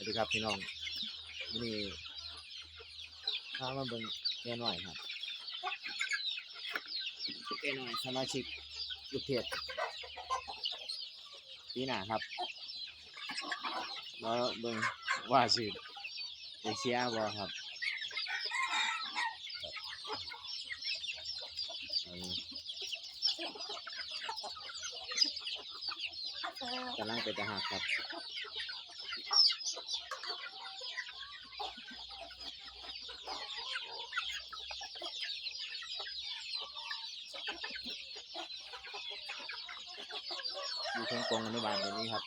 วัสดีครับพี่น้องวันนี้พามาเบิ่งแก่หน่อยครับแก่หน่อยสมาชิกลูกเพจปีหน้าครับแล้วเบิ่งว่าสิได้เสียบ่ครับอันนี้กำลังไปจะหักครับ อยู่ทางกองอนุบาลตัวนี้ครับ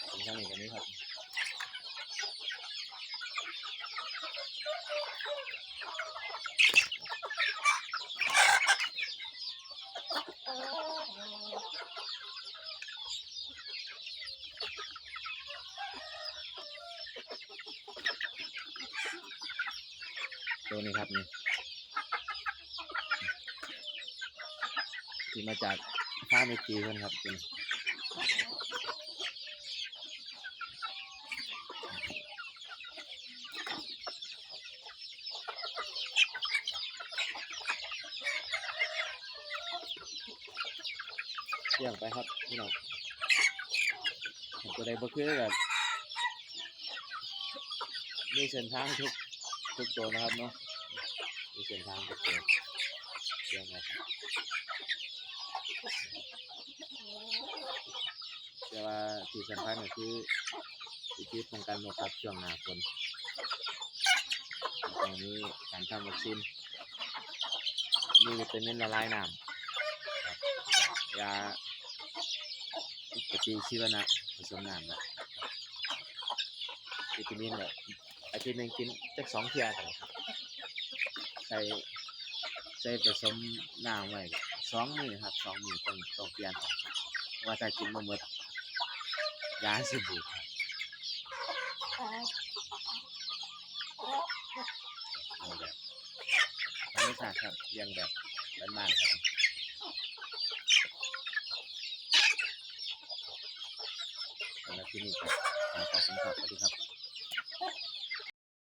ผม ทางนี้ตัวนี้ครับตัวนี้ครับนี่ที่มาจากฟ้าเมจีเพื่อนครับตัวนี้ เยี่ยมไปครับพี่น้องตัวใดบ่คือกับมีเส้นทางทุกทุกตัวนะครับเนาะมีเส้นทางทุกตัวเรื่องอะไรครับแต่ว่าที่สำคัญก็คือวิธีป้องกันโรคครับช่วงหน้าฝนตรงนี้การทำวัคซีนมีวิตามินละลายน้ำ ยาปฏิชีวนะผสมน้ำนะวิตามินแบบอาทิตย์หนึ่งกินจักสองเที่ยครับใส่ใส่ผสมน้ำไว้สองมือครับสองมือต้องต้องเปลี่ยนออกว่าถ้ากินมาหมดยาสิบูดครับเอาแบบธรรมชาติครับเลี้ยงแบบบ้านๆครับ ที่นี่ครับขอบคุณครับสวัสดีครับ